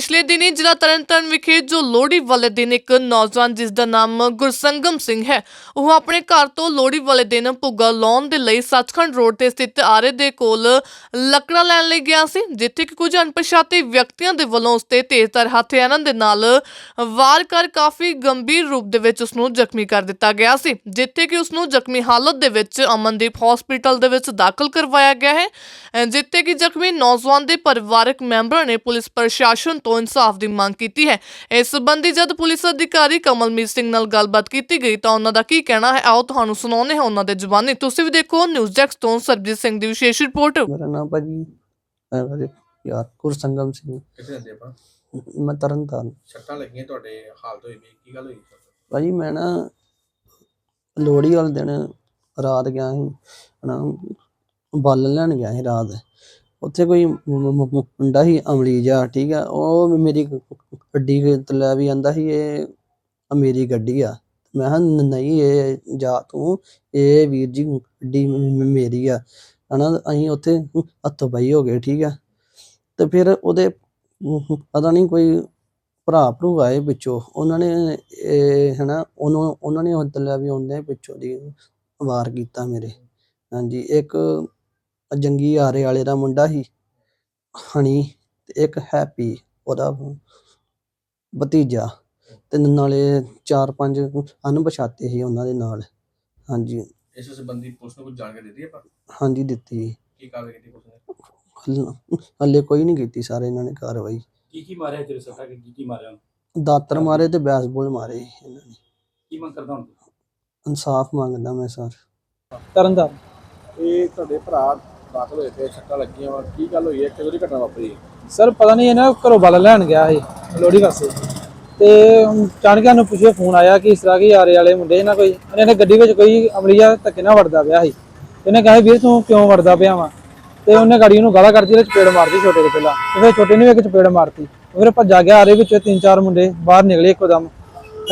ਪਿਛਲੇ ਦਿਨੀ ਜ਼ਿਲ੍ਹਾ ਤਰਨਤਾਰਨ ਵਿਖੇ ਜੋ ਲੋਹੜੀ ਵਾਲੇ ਦਿਨ ਇੱਕ ਨੌਜਵਾਨ ਜਿਸ ਦਾ ਨਾਮ ਗੁਰਸੰਗਮ ਸਿੰਘ ਹੈ, ਉਹ ਆਪਣੇ ਘਰ ਤੋਂ ਲੋਹੜੀ ਵਾਲੇ ਦਿਨ ਭੁੱਗਾ ਲਾਉਣ ਦੇ ਲਈ ਸੱਚਖੰਡ ਰੋਡ ਤੇ ਸਥਿਤ ਆਰੇ ਦੇ ਕੋਲ ਲੱਕੜਾਂ ਲੈਣ ਲਈ ਗਿਆ ਸੀ, ਜਿੱਥੇ ਕਿ ਕੁਝ ਅਣਪਛਾਤੇ ਵਿਅਕਤੀਆਂ ਦੇ ਵੱਲੋਂ ਉਸ ਤੇ ਤੇਜ਼ਧਾਰ ਹਥਿਆਰਾਂ ਦੇ ਨਾਲ ਵਾਰ ਕਰ ਕਾਫੀ ਗੰਭੀਰ ਰੂਪ ਦੇ ਵਿੱਚ ਉਸ ਨੂੰ ਜ਼ਖਮੀ ਕਰ ਦਿੱਤਾ ਗਿਆ ਸੀ, ਜਿੱਥੇ ਕਿ ਉਸ ਨੂੰ ਜ਼ਖਮੀ ਹਾਲਤ ਦੇ ਵਿੱਚ ਅਮਨਦੀਪ ਹਸਪੀਟਲ ਦੇ ਵਿੱਚ ਦਾਖਲ ਕਰਵਾਇਆ ਗਿਆ ਹੈ, ਜਿੱਥੇ ਕਿ ਜ਼ਖਮੀ ਨੌਜਵਾਨ ਦੇ ਪਰਿਵਾਰਕ ਮੈਂਬਰਾਂ ਨੇ ਪੁਲਿਸ ਪ੍ਰਸ਼ਾਸਨ ਤੋਂ ਇਨਸਾਫ ਦੀ ਮੰਗ ਕੀਤੀ ਹੈ। ਇਸ ਸੰਬੰਧੀ ਜਦ ਪੁਲਿਸ ਅਧਿਕਾਰੀ ਕਮਲਮੀਤ ਸਿੰਘ ਨਾਲ ਗੱਲਬਾਤ ਕੀਤੀ ਗਈ ਤਾਂ ਉਹਨਾਂ ਦਾ ਕੀ ਕਹਿਣਾ ਹੈ? ਆਓ ਤੁਹਾਨੂੰ ਸੁਣਾਉਂਦੇ ਹਾਂ ਉਹਨਾਂ ਦੇ ਜ਼ੁਬਾਨੀ। ਤੁਸੀਂ ਵੀ ਦੇਖੋ ਨਿਊਜ਼ ਡੈਸਕ ਤੋਂ ਸਰਬਜੀਤ ਸਿੰਘ ਦੀ ਵਿਸ਼ੇਸ਼ ਰਿਪੋਰਟ। ਮੇਰਾ ਨਾਮ ਭਾਜੀ ਯਾਰ ਗੁਰਸੰਗਮ ਸਿੰਘ। ਕਿੱਥੇ ਰਹਿੰਦੇ ਆਪਾਂ? ਮੈਂ ਤਰਨਤਾਰਨ। ਛੱਟਾਂ ਲੱਗੀਆਂ ਤੁਹਾਡੇ ਹਾਲਤ ਹੋਈ ਵੀ ਕੀ ਗੱਲ ਹੋਈ? ਭਾਜੀ ਮੈਂ ਨਾ ਲੋਹੜੀ ਵਾਲੇ ਦਿਨ ਰਾਤ ਗਿਆ ਸੀ ਨਾ ਬਾਲਣ ਲੈਣ ਗਿਆ ਸੀ ਰਾਤ। ਉੱਥੇ ਕੋਈ ਮੁੰਡਾ ਸੀ ਅਮਲੀ ਜਿਹਾ ਠੀਕ ਆ, ਉਹ ਮੇਰੀ ਗੱਡੀ ਤੇ ਵੀ ਆਂਦਾ ਸੀ, ਇਹ ਮੇਰੀ ਗੱਡੀ ਆ। ਮੈਂ ਕਿਹਾ ਨਹੀਂ, ਇਹ ਜਾ ਤੂੰ, ਇਹ ਵੀਰ ਜੀ ਗੱਡੀ ਮੇਰੀ ਆ। ਹਨਾ, ਅਸੀਂ ਉੱਥੇ ਹੱਥੋਂ ਪਾਈ ਹੋ ਗਏ, ਠੀਕ ਆ। ਤੇ ਫਿਰ ਉਹਦੇ ਪਤਾ ਨਹੀਂ ਕੋਈ ਭਰਾ ਭਰੂ ਆਏ ਪਿੱਛੋਂ, ਉਹਨਾਂ ਨੇ ਇਹ, ਹਨਾ, ਉਹਨੂੰ, ਉਹਨਾਂ ਨੇ ਹੱਥ ਵੀ ਆਉਂਦੇ ਪਿੱਛੋਂ ਦੀ ਵਾਰ ਕੀਤਾ ਮੇਰੇ। ਹਾਂਜੀ, ਇੱਕ ਜੰਗੀ ਆਰੇ ਵਾਲੇ ਦਾ ਮੁੰਡਾ ਸੀ ਹਣੀ ਤੇ ਇੱਕ ਹੈਪੀ ਉਹਦਾ ਭਤੀਜਾ ਤੇ ਨਾਲੇ ਚਾਰ ਪੰਜ ਅਣਪਛਾਤੇ ਸੀ ਉਹਨਾਂ ਦੇ ਨਾਲ ਹਾਂਜੀ। ਇਸ ਸੰਬੰਧੀ ਪੁਲਿਸ ਨੂੰ ਕੋਈ ਜਾਣਕਾਰੀ ਦਿੱਤੀ ਆਪਾਂ? ਹਾਂਜੀ ਦਿੱਤੀ। ਕੀ ਕਾਰਵਾਈ ਕੀਤੀ ਪੁਲਿਸ ਨੇ? ਹਲ- ਕੋਈ ਨਹੀਂ ਕੀਤੀ ਸਾਰੇ ਇਹਨਾਂ ਨੇ ਕਾਰਵਾਈ। ਕੀ ਕੀ ਮਾਰਿਆ ਤੇਰੇ ਸੱਟਾ ਕੀ ਕੀ ਮਾਰਿਆ ਦਾਤਰ ਮਾਰੇ ਤੇ ਬੈਸਬਾਲ ਮਾਰੇ ਇਹਨਾਂ ਨੇ। ਕੀ ਮੰਗ ਕਰਦਾ ਹੁਣ ਤੂੰ? ਇਨਸਾਫ ਮੰਗਦਾ ਮੈਂ ਸਰ। ਤਰਨਤਾਰਨ ਇਹ ਤੁਹਾਡੇ ਭਰਾ ਦਾਖਲ ਹੋਏ ਤੇ ਛੱਟਾਂ ਲੱਗੀਆਂ ਵਾ। ਕੀ ਗੱਲ ਹੋਈ ਹੈ? ਕਿਹੜੀ ਘਟਨਾ ਵਾਪਰੀ ਸਰ, ਪਤਾ ਨਹੀਂ, ਇਹਨਾਂ ਘਰੋਂ ਬਲ ਲੈਣ ਗਿਆ ਸੀ, ਲੋਹੜੀ ਵਾਸਤੇ। ਤੇ ਚਾਣਕਿਆ ਨੂੰ ਪੁੱਛਿਆ, ਫੋਨ ਆਇਆ ਕਿ ਇਸ ਤਰ੍ਹਾਂ ਕੀ ਆਰੇ ਵਾਲੇ ਮੁੰਡੇ ਇਹਨਾਂ ਕੋਈ? ਇਹਨਾਂ ਨੇ ਗੱਡੀ ਵਿੱਚ ਕੋਈ ਅਮਲੀਆ ਧੱਕੇ ਨਾਲ ਵੜਦਾ ਪਿਆ ਸੀ। ਇਹਨੇ ਕਹਾ, ਵੀਰ, ਤੂੰ ਕਿਉਂ ਵੜਦਾ ਪਿਆ ਵਾ? ਤੇ ਉਹਨੇ ਗਾੜੀ ਨੂੰ ਗਾਲਾਂ ਕੱਢਦੀ ਤੇ ਚਪੇੜ ਮਾਰਦੀ ਛੋਟੇ ਦੇ ਪਹਿਲਾਂ। ਤੇ ਫਿਰ ਛੋਟੇ ਨੇ ਇੱਕ ਚਪੇੜ ਮਾਰਤੀ। ਫਿਰ ਭੱਜਾ ਗਿਆ ਆਰੇ ਵਿੱਚ ਤਿੰਨ ਚਾਰ ਮੁੰਡੇ ਬਾਹਰ ਨਿਕਲੇ ਇੱਕਦਮ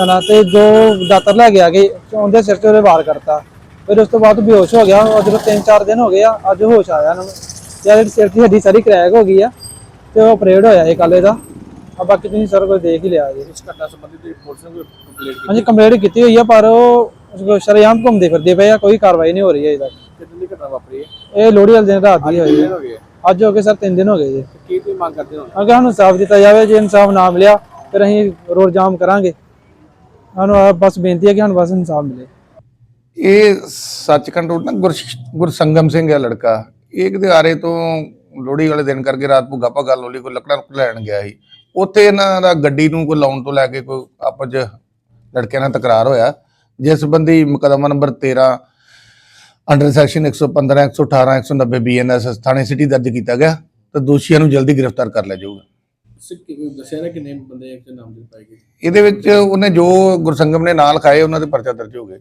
ਹਨਾ, ਤੇ ਜੋ ਦਾਤਰ ਲੈ ਗਿਆ ਕਿ ਉਹਦੇ ਸਿਰ ਤੇ ਉਹਦੇ ਵਾਰ ਕਰਤਾ। ਫਿਰ ਉਸ ਤੋਂ ਬਾਅਦ ਬੇਹੋਸ਼ ਹੋ ਗਿਆ। ਜਦੋਂ ਤਿੰਨ ਚਾਰ ਦਿਨ ਹੋ ਗਏ ਆ। ਅੱਜ ਹੋਸ਼ ਆਇਆ ਇਹਨਾਂ ਨੂੰ। ਯਾਰ ਇਹਦੀ ਸਿਰ ਦੀ ਹੱਡੀ ਸਾਰੀ ਕਰੈਕ ਹੋ ਗਈ ਆ ਤੇ ਉਹ ਆਪਰੇਟ ਹੋਇਆ ਇਹ ਕੱਲ ਇਹਦਾ ਆ ਬਾਕੀ ਤੁਸੀਂ ਸਰ ਕੋਈ ਦੇਖ ਹੀ ਲਿਆ ਜੀ। ਇਸ ਘਟਨਾ ਸੰਬੰਧੀ ਤੁਸੀਂ ਪੁਲਿਸ ਨੂੰ ਕੰਪਲੇਂਟ ਕੀਤੀ? ਹਾਂਜੀ ਕੰਪਲੇਂਟ ਕੀਤੀ ਹੋਈ ਆ ਪਰ ਉਹ ਸ਼ਰੇਆਮ ਘੁੰਮਦੇ ਫਿਰਦੇ ਪਏ ਆ। ਕੋਈ ਕਾਰਵਾਈ ਨਹੀਂ ਹੋ ਰਹੀ ਹੈ ਇਹਦਾ। ਕਿੰਨੀ ਘਟਨਾ ਵਾਪਰੀ ਹੈ? ਇਹ ਲੋਹੜੀ ਵਾਲੇ ਦਿਨ ਰਾਤ ਦੀ ਹੋਈ ਹੈ। ਅੱਜ ਹੋ ਗਏ ਸਰ 3 ਦਿਨ ਹੋ ਗਏ ਜੀ। ਕੀ ਤੁਸੀਂ ਮੰਗ ਕਰਦੇ ਹੋ? ਅਗਰ ਸਾਨੂੰ ਇਨਸਾਫ ਦਿੱਤਾ ਜਾਵੇ ਜੇ ਇਨਸਾਫ ਨਾ ਮਿਲਿਆ ਫਿਰ ਅਸੀਂ ਰੋਡ ਜਾਮ ਕਰਾਂਗੇ। ਸਾਨੂੰ ਬਸ ਬੇਨਤੀ ਹੈ ਕਿ ਸਾਨੂੰ ਬਸ ਇਨਸਾਫ ਮਿਲੇ। ਇਹ ਸੱਚਖੰਡ ਰੋਡ ਨਾ ਗੁਰ ਗੁਰਸੰਗਮ ਸਿੰਘ ਹੈ ਲੜਕਾ। ਇਹ ਕਿਤੇ ਆਰੇ ਤੋਂ ਲੋਹੜੀ ਵਾਲੇ ਦਿਨ ਕਰਕੇ ਰਾਤ ਭੁੱਗਾ ਭੱਗਾ ਲੋਲੀ ਕੋਈ ਲੱਕੜਾਂ ਲੁਕੜਾਂ ਲੈਣ ਗਿਆ ਸੀ। ਉੱਥੇ ਇਹਨਾਂ ਦਾ ਗੱਡੀ ਨੂੰ ਕੋਈ ਲਾਉਣ ਤੋਂ ਲੈ ਕੇ ਕੋਈ ਆਪਸ 'ਚ ਲੜਕਿਆਂ ਨਾਲ ਤਕਰਾਰ ਹੋਇਆ। ਜਿਸ ਸੰਬੰਧੀ ਮੁਕੱਦਮਾ ਨੰਬਰ 13 ਅੰਡਰ ਸੈਕਸ਼ਨ 115 118 190 ਬੀਐਨਐਸ ਥਾਣੇ ਸਿਟੀ ਦਰਜ ਕੀਤਾ ਗਿਆ ਤੇ ਦੋਸ਼ੀਆਂ ਨੂੰ ਜਲਦੀ ਗ੍ਰਿਫਤਾਰ ਕਰ ਲਿਆ ਜਾਊਗਾ। ਸਿੱਕੀ ਦੱਸਿਆ ਨਾ ਕਿੰਨੇ ਬੰਦੇ ਇੱਕ ਨਾਮ ਦੇ ਪਾਏ ਗਏ? ਇਹਦੇ ਵਿੱਚ ਉਹਨੇ ਜੋ ਗੁਰਸੰਗਮ ਨੇ ਨਾਲ ਖਾਏ ਉਹਨਾਂ ਦੇ ਪਰਚਾ ਦਰਜ ਹੋ ਗਏ